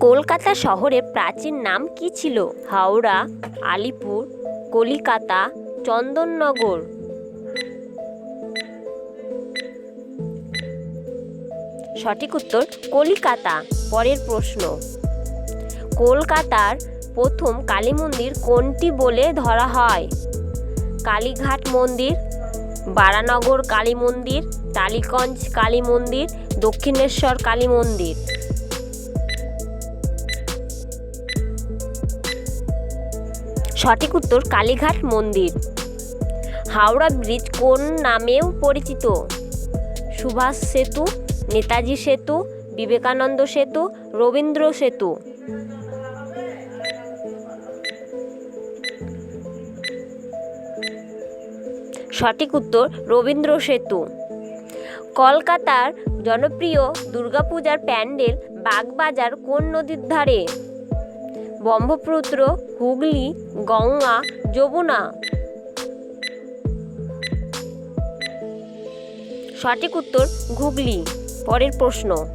কলকাতা শহরের প্রাচীন নাম কি ছিল? হাওড়া, আলিপুর, কলিকাতা, চন্দননগর। সঠিক উত্তর, কলিকাতা। পরের প্রশ্ন। কলকাতার প্রথম কালী মন্দির কোনটি বলে ধরা হয়? কালীঘাট মন্দির, বারানগর কালী মন্দির, টালিগঞ্জ কালী মন্দির, দক্ষিণেশ্বর কালী মন্দির। সঠিক উত্তর কালীঘাট মন্দির। হাওড়া ব্রিজ কোন নামেও পরিচিত? সুভাষ সেতু, নেতাজি সেতু, বিবেকানন্দ সেতু, রবীন্দ্র সেতু। সঠিক উত্তর রবীন্দ্র সেতু। কলকাতার জনপ্রিয় দুর্গাপূজার প্যান্ডেল বাগবাজার কোন নদীর ধারে? ব্রহ্মপুত্র, হুগলি, গঙ্গা, যমুনা। সঠিক উত্তর, হুগলি। পরের প্রশ্ন।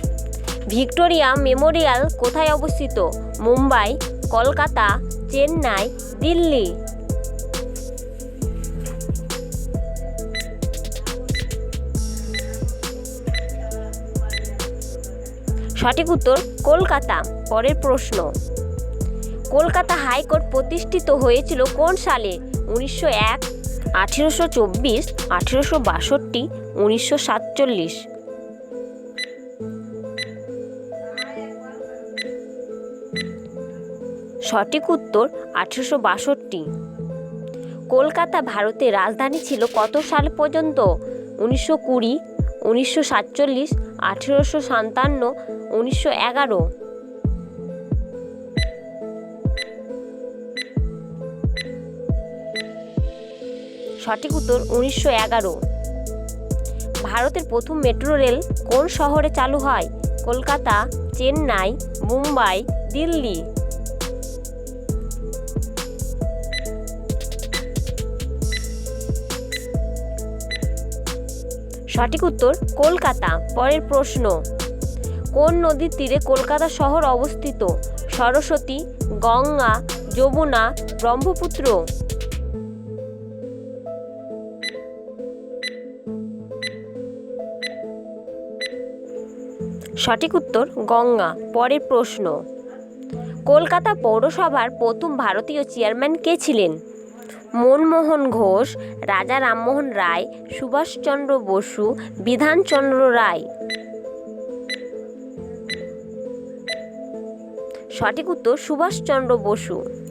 ভিক্টোরিয়া মেমোরিয়াল কোথায় অবস্থিত? মুম্বাই, কলকাতা, চেন্নাই, দিল্লি। সঠিক উত্তর, কলকাতা। পরের প্রশ্ন। কলকাতা হাইকোর্ট প্রতিষ্ঠিত হয়েছিল কোন সালে? উনিশশো এক, আঠেরোশো চব্বিশ, আঠেরোশো বাষট্টি, উনিশশো সাতচল্লিশ। সঠিক উত্তর আঠেরোশো বাষট্টি। কলকাতা ভারতের রাজধানী ছিল কত সাল পর্যন্ত? উনিশশো কুড়ি, উনিশশো সাতচল্লিশ, আঠেরোশো সাতান্ন, উনিশশো এগারো। সঠিক উত্তর উনিশশো এগারো। ভারতের প্রথম মেট্রো রেল কোন শহরে চালু হয়? কলকাতা, চেন্নাই, মুম্বাই, দিল্লি। সঠিক উত্তর, কলকাতা। পরের প্রশ্ন, কোন নদীর তীরে কলকাতা শহর অবস্থিত? সরস্বতী, গঙ্গা, যমুনা, ব্রহ্মপুত্র। সঠিক উত্তর গঙ্গা, পরের প্রশ্ন। কলকাতা পৌরসভার প্রথম ভারতীয় চেয়ারম্যান কে ছিলেন? মনমোহন ঘোষ, রাজা রামমোহন রায়, সুভাষচন্দ্র বসু, বিধানচন্দ্র রায়। সঠিক উত্তর সুভাষচন্দ্র বসু।